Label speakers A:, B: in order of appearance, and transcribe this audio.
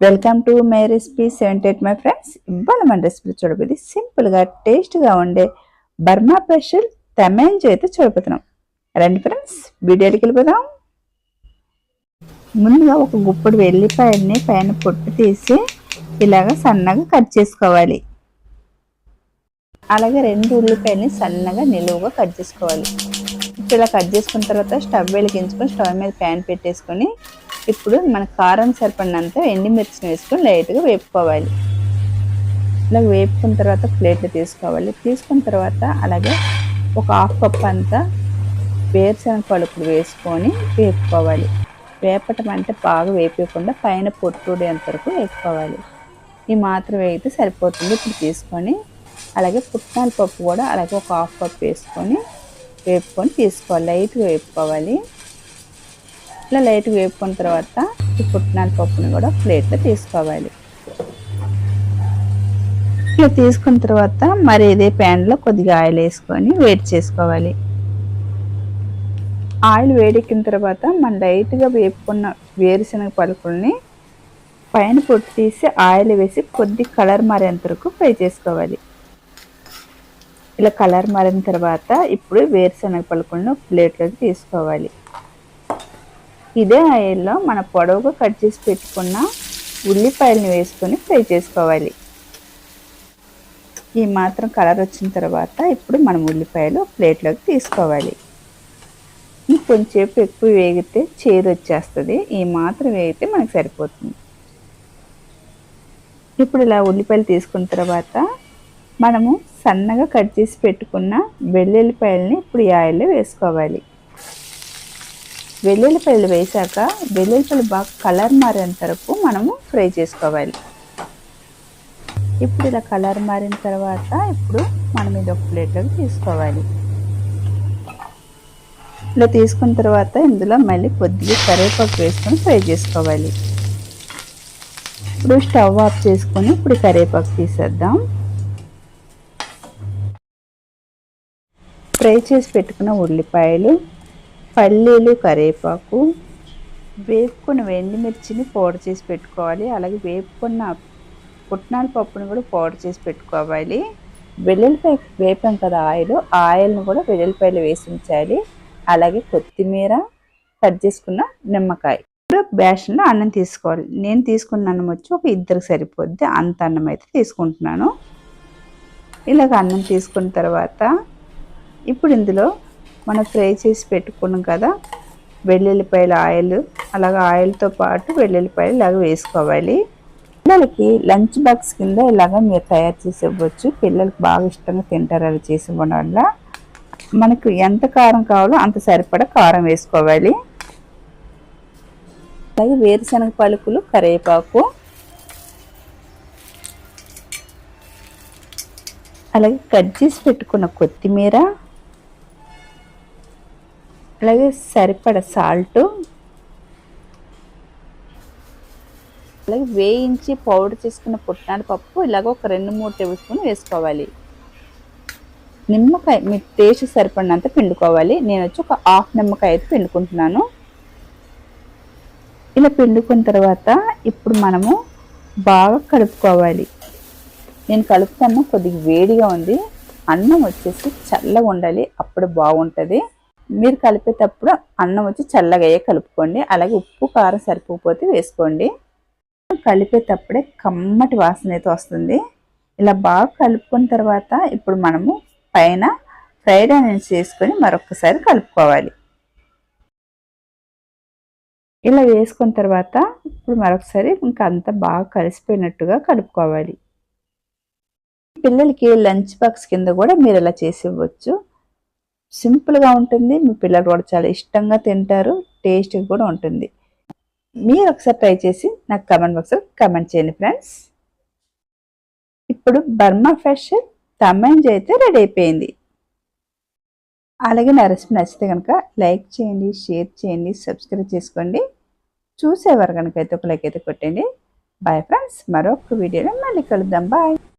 A: Welcome to my recipe seventy eight my friends ఇవాళ మన recipe చూడబోది సింపుల్గా టేస్ట్గా ఉండే బర్మా స్పెషల్ తమేంజ్ అయితే చూడబోతున్నాం. రండి ఫ్రెండ్స్ వీడియోకి వెళ్ళిపోదాం. ముందుగా ఒక గుప్పుడు వెల్లిపాయల్ని పైన పొట్టు తీసి ఇలాగ సన్నగా కట్ చేసుకోవాలి. అలాగే రెండు ఉల్లిపాయల్ని సన్నగా నిలువుగా కట్ చేసుకోవాలి. ఇప్పుడు ఇలా కట్ చేసుకున్న తర్వాత స్టవ్ వెలిగించుకొని స్టవ్ మీద ప్యాన్ పెట్టేసుకొని ఇప్పుడు మన కారం సరిపడినంత ఎండిమిర్చిని వేసుకొని లైట్గా వేపుకోవాలి. ఇలా వేపుకున్న తర్వాత ప్లేట్లు తీసుకోవాలి. తీసుకున్న తర్వాత అలాగే ఒక హాఫ్ కప్ అంతా వేరుశనగ పలుకులు వేసుకొని వేపుకోవాలి. వేపటం అంటే బాగా వేపకుండా పైన పొట్టుడేంత వరకు వేపుకోవాలి. ఈ మాత్రం వేగితే సరిపోతుంది. ఇప్పుడు తీసుకొని అలాగే పుట్నాల పప్పు కూడా అలాగే ఒక హాఫ్ కప్ వేసుకొని వేపుకొని తీసుకోవాలి. లైట్గా వేపుకోవాలి. ఇట్లా లైట్గా వేపుకున్న తర్వాత ఈ పుట్నాల పప్పుని కూడా ప్లేట్లో తీసుకోవాలి. ఇట్లా తీసుకున్న తర్వాత మరి ఇదే ప్యాన్లో కొద్దిగా ఆయిల్ వేసుకొని వేడి చేసుకోవాలి. ఆయిల్ వేడెక్కిన తర్వాత మనం లైట్గా వేపుకున్న వేరుశనగ పలుకుల్ని పైన పొట్టు తీసి ఆయిల్ వేసి కొద్ది కలర్ మారేంత వరకు ఫ్రై చేసుకోవాలి. ఇలా కలర్ మారిన తర్వాత ఇప్పుడు వేరుశనగ పలుకులను ప్లేట్లోకి తీసుకోవాలి. ఇదే ఆయిల్లో మన పొడవుగా కట్ చేసి పెట్టుకున్న ఉల్లిపాయలని వేసుకొని ఫ్రై చేసుకోవాలి. ఈ మాత్రం కలర్ వచ్చిన తర్వాత ఇప్పుడు మనం ఉల్లిపాయలు ప్లేట్లోకి తీసుకోవాలి. కొంచెంసేపు ఎక్కువ వేగితే చేదు వచ్చేస్తుంది. ఈ మాత్రం వేగితే మనకు సరిపోతుంది. ఇప్పుడు ఇలా ఉల్లిపాయలు తీసుకున్న తర్వాత మనము సన్నగా కట్ చేసి పెట్టుకున్న వెల్లుల్లిపాయలని ఇప్పుడు ఈ ఆయిల్లో వేసుకోవాలి. వెల్లుల్లిపాయలు వేశాక వెల్లుల్లిపల్లి బాగా కలర్ మారేంత వరకు మనము ఫ్రై చేసుకోవాలి. ఇప్పుడు ఇలా కలర్ మారిన తర్వాత ఇప్పుడు మనం ఇది ఒక ప్లేట్లోకి తీసుకోవాలి. ఇలా తీసుకున్న తర్వాత ఇందులో మళ్ళీ కొద్దిగా కరివేపాకు వేసుకొని ఫ్రై చేసుకోవాలి. ఇప్పుడు స్టవ్ ఆఫ్ చేసుకొని ఇప్పుడు కరివేపాకు తీసేద్దాం. ఫ్రై చేసి పెట్టుకున్న ఉల్లిపాయలు పల్లీలు కరివేపాకు వేపుకున్న వెండిమిర్చిని పౌడర్ చేసి పెట్టుకోవాలి. అలాగే వేపుకున్న పుట్నాల పప్పుని కూడా పౌడర్ చేసి పెట్టుకోవాలి. వెల్లుల్లిపాయ వేపాం కదా ఆయిల్ ఆయిల్ని కూడా వెల్లుల్లిపాయలు వేసి ఉంచాలి. అలాగే కొత్తిమీర కట్ చేసుకున్న నిమ్మకాయ. ఇప్పుడు బేషన్లో అన్నం తీసుకోవాలి. నేను తీసుకున్న అన్నం వచ్చి ఒక ఇద్దరికి సరిపోద్ది. అంత అన్నం అయితే తీసుకుంటున్నాను. ఇలాగ అన్నం తీసుకున్న తర్వాత ఇప్పుడు ఇందులో మనం ఫ్రై చేసి పెట్టుకున్నాం కదా వెల్లుల్లిపాయల ఆయిల్ అలాగే ఆయిల్తో పాటు వెల్లుల్లిపాయలు ఇలాగ వేసుకోవాలి. పిల్లలకి లంచ్ బాక్స్ కింద ఇలాగ మీరు తయారు చేసి ఇవ్వచ్చు. పిల్లలకి బాగా ఇష్టంగా తింటారు అవి చేసి ఇవ్వడం వల్ల. మనకు ఎంత కారం కావాలో అంత సరిపడా కారం వేసుకోవాలి. అలాగే వేరుశనగ పలుకులు కరివేపాకు అలాగే కట్ చేసి పెట్టుకున్న కొత్తిమీర అలాగే సరిపడ సాల్ట్. అలాగే వేయించి పౌడర్ చేసుకున్న పుట్నాడు పప్పు ఇలాగ ఒక రెండు మూడు టేబుల్ స్పూన్ వేసుకోవాలి. నిమ్మకాయ మీ టేస్ట్ సరిపడినంత పిండుకోవాలి. నేను వచ్చి ఒక హాఫ్ నిమ్మకాయ అయితే పిండుకుంటున్నాను. ఇలా పిండుకున్న తర్వాత ఇప్పుడు మనము బాగా కలుపుకోవాలి. నేను కలుపుతాను కొద్దిగా వేడిగా ఉంది. అన్నం వచ్చేసి చల్లగా ఉండాలి అప్పుడు బాగుంటుంది. మీరు కలిపేటప్పుడు అన్నం వచ్చి చల్లగా అయ్యే కలుపుకోండి. అలాగే ఉప్పు కారం సరిపోకపోతే వేసుకోండి. కలిపేటప్పుడే కమ్మటి వాసన అయితే వస్తుంది. ఇలా బాగా కలుపుకున్న తర్వాత ఇప్పుడు మనము పైన ఫ్రైడ్ ఆనియన్స్ వేసుకొని మరొకసారి కలుపుకోవాలి. ఇలా వేసుకున్న తర్వాత ఇప్పుడు మరొకసారి ఇంకా అంతా బాగా కలిసిపోయినట్టుగా కలుపుకోవాలి. పిల్లలకి లంచ్ బాక్స్ కింద కూడా మీరు ఇలా చేసి ఇవ్వచ్చు. సింపుల్గా ఉంటుంది. మీ పిల్లలు కూడా చాలా ఇష్టంగా తింటారు. టేస్ట్ కూడా ఉంటుంది. మీరు ఒకసారి ట్రై చేసి నాకు కమెంట్ బాక్స్లో కమెంట్ చేయండి ఫ్రెండ్స్. ఇప్పుడు బర్మా ఫ్రెష్ తమ్మంజ్ అయితే రెడీ అయిపోయింది. అలాగే నా రెసిపీ నచ్చితే కనుక లైక్ చేయండి షేర్ చేయండి సబ్స్క్రైబ్ చేసుకోండి. చూసేవారు కనుక అయితే ఒక లైక్ అయితే కొట్టండి. బాయ్ ఫ్రెండ్స్ మరొక వీడియోలో మళ్ళీ కలుద్దాం. బాయ్